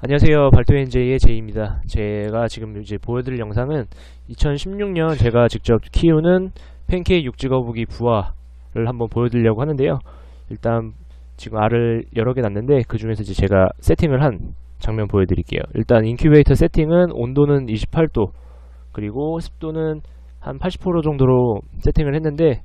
안녕하세요. 발토엔제이의 제이입니다. 제가 지금 이제 보여드릴 영상은 2016년 제가 직접 키우는 팬케이크 육지거북이 부화를 한번 보여드리려고 하는데요. 일단 지금 알을 여러 개 낳는데 그 중에서 이제 제가 세팅을 한 장면 보여드릴게요. 일단 인큐베이터 세팅은 온도는 28도 그리고 습도는 한 80% 정도로 세팅을 했는데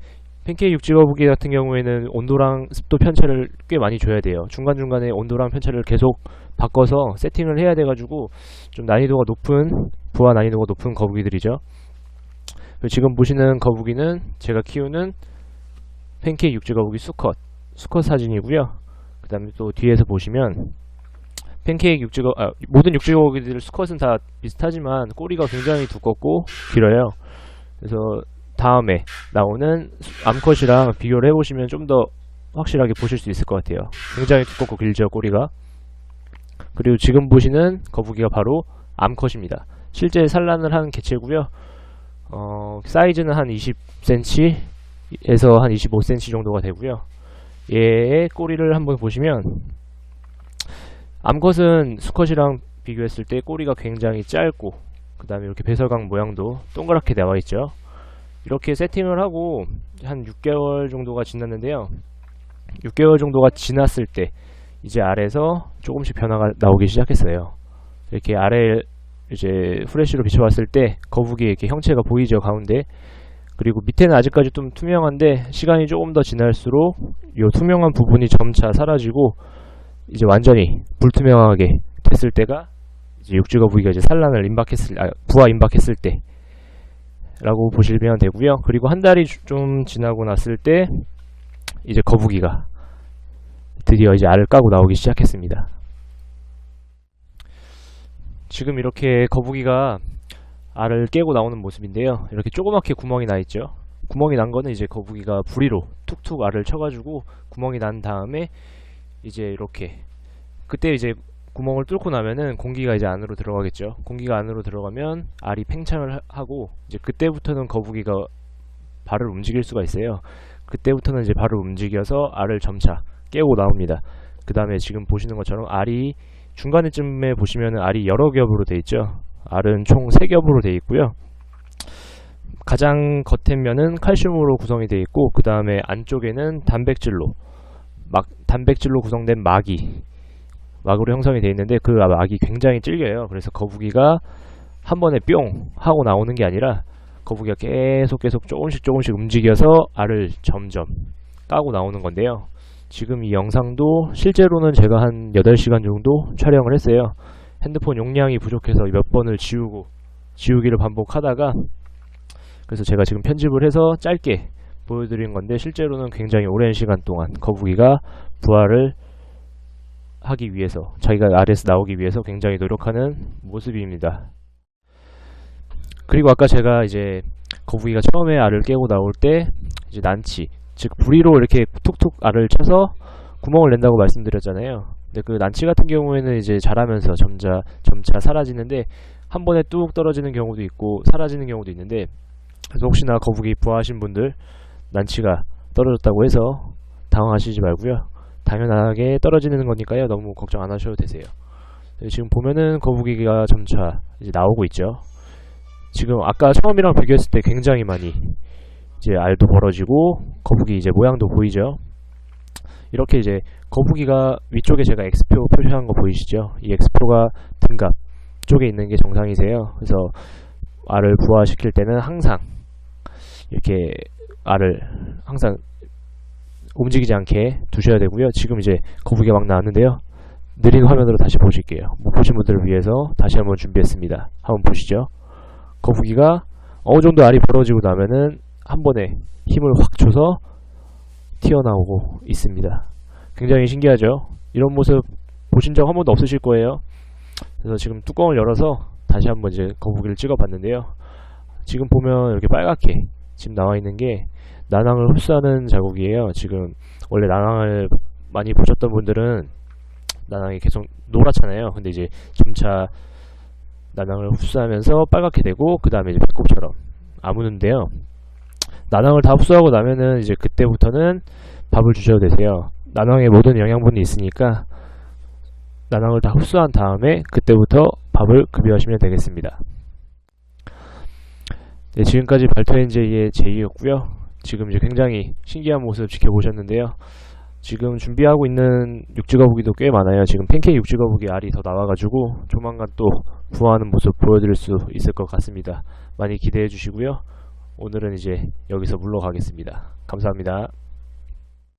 팬케이크 육지거북이 같은 경우에는 온도랑 습도 편차를 꽤 많이 줘야 돼요. 중간중간에 온도랑 편차를 계속 바꿔서 세팅을 해야 돼가지고 좀 난이도가 높은 부하 난이도가 높은 거북이들이죠. 지금 보시는 거북이는 제가 키우는 팬케이크 육지 거북이 수컷 수컷 사진이고요. 그 다음에 또 뒤에서 보시면 팬케이크 육지 거 아, 모든 육지 거북이들 수컷은 다 비슷하지만 꼬리가 굉장히 두껍고 길어요. 그래서 다음에 나오는 암컷이랑 비교를 해보시면 좀 더 확실하게 보실 수 있을 것 같아요. 굉장히 두껍고 길죠 꼬리가. 그리고 지금 보시는 거북이가 바로 암컷입니다. 실제 산란을 한 개체고요. 어, 사이즈는 한 20cm에서 한 25cm 정도가 되고요. 얘의 꼬리를 한번 보시면 암컷은 수컷이랑 비교했을 때 꼬리가 굉장히 짧고 그 다음에 이렇게 배설각 모양도 동그랗게 나와 있죠. 이렇게 세팅을 하고 한 6개월 정도가 지났는데요. 6개월 정도가 지났을 때 이제 아래에서 조금씩 변화가 나오기 시작했어요. 이렇게 아래 이제 후레쉬로 비춰봤을 때 거북이 이렇게 형체가 보이죠 가운데 그리고 밑에는 아직까지 좀 투명한데 시간이 조금 더 지날수록 이 투명한 부분이 점차 사라지고 이제 완전히 불투명하게 됐을 때가 이제 육지 거북이가 이제 산란을 임박했을 아, 부화 임박했을 때 라고 보시면 되고요. 그리고 한 달이 좀 지나고 났을 때 이제 거북이가 드디어 이제 알을 까고 나오기 시작했습니다. 지금 이렇게 거북이가 알을 깨고 나오는 모습인데요. 이렇게 조그맣게 구멍이 나 있죠. 구멍이 난 거는 이제 거북이가 부리로 툭툭 알을 쳐가지고 구멍이 난 다음에 이제 이렇게 그때 이제 구멍을 뚫고 나면은 공기가 이제 안으로 들어가겠죠. 공기가 안으로 들어가면 알이 팽창을 하- 하고 이제 그때부터는 거북이가 발을 움직일 수가 있어요. 그때부터는 이제 발을 움직여서 알을 점차 깨고 나옵니다. 그 다음에 지금 보시는 것처럼 알이 중간에쯤에 보시면은 알이 여러 겹으로 돼 있죠. 알은 총 3겹으로 돼 있고요. 가장 겉에 면은 칼슘으로 구성이 되어 있고 그 다음에 안쪽에는 단백질로 막 단백질로 구성된 막이 막으로 형성이 되어 있는데 그 막이 굉장히 질겨요. 그래서 거북이가 한 번에 뿅 하고 나오는 게 아니라 거북이가 계속 계속 조금씩 조금씩 움직여서 알을 점점 까고 나오는 건데요. 지금 이 영상도 실제로는 제가 한 8시간 정도 촬영을 했어요. 핸드폰 용량이 부족해서 몇 번을 지우고 지우기를 반복하다가 그래서 제가 지금 편집을 해서 짧게 보여드린 건데 실제로는 굉장히 오랜 시간 동안 거북이가 부활을 하기 위해서 자기가 아래에서 나오기 위해서 굉장히 노력하는 모습입니다. 그리고 아까 제가 이제 거북이가 처음에 알을 깨고 나올 때 이제 난치 즉 부리로 이렇게 툭툭 알을 쳐서 구멍을 낸다고 말씀드렸잖아요. 근데 그 난치 같은 경우에는 이제 자라면서 점차 점차 사라지는데 한 번에 뚝 떨어지는 경우도 있고 사라지는 경우도 있는데 그래서 혹시나 거북이 부화하신 분들 난치가 떨어졌다고 해서 당황하시지 말고요. 당연하게 떨어지는 거니까요. 너무 걱정 안 하셔도 되세요. 네, 지금 보면은 거북이가 점차 이제 나오고 있죠. 지금 아까 처음이랑 비교했을 때 굉장히 많이 이제 알도 벌어지고 거북이 이제 모양도 보이죠. 이렇게 이제 거북이가 위쪽에 제가 X표 표시한 거 보이시죠? 이 X표가 등갑 쪽에 있는 게 정상이세요. 그래서 알을 부화시킬 때는 항상 이렇게 알을 항상 움직이지 않게 두셔야 되고요. 지금 이제 거북이가 막 나왔는데요. 느린 화면으로 다시 보실게요. 못 보신 분들을 위해서 다시 한번 준비했습니다. 한번 보시죠. 거북이가 어느 정도 알이 벌어지고 나면은 한 번에 힘을 확 줘서 튀어나오고 있습니다. 굉장히 신기하죠? 이런 모습 보신 적 한 번도 없으실 거예요. 그래서 지금 뚜껑을 열어서 다시 한번 이제 거북이를 찍어 봤는데요. 지금 보면 이렇게 빨갛게 지금 나와 있는 게 난황을 흡수하는 자국이에요. 지금 원래 난황을 많이 보셨던 분들은 난황이 계속 노랗잖아요. 근데 이제 점차 난황을 흡수하면서 빨갛게 되고 그 다음에 이제 배꼽처럼 아무는데요. 난황을 다 흡수하고 나면은 이제 그때부터는 밥을 주셔도 되세요. 난황에 모든 영양분이 있으니까 난황을 다 흡수한 다음에 그때부터 밥을 급여하시면 되겠습니다. 네, 지금까지 발토엔제이의 제이였고요. 지금 이제 굉장히 신기한 모습 지켜보셨는데요. 지금 준비하고 있는 육지거북이도 꽤 많아요. 지금 팬케이크 육지거북이 알이 더 나와가지고 조만간 또 부화하는 모습 보여드릴 수 있을 것 같습니다. 많이 기대해 주시고요. 오늘은 이제 여기서 물러가겠습니다. 감사합니다.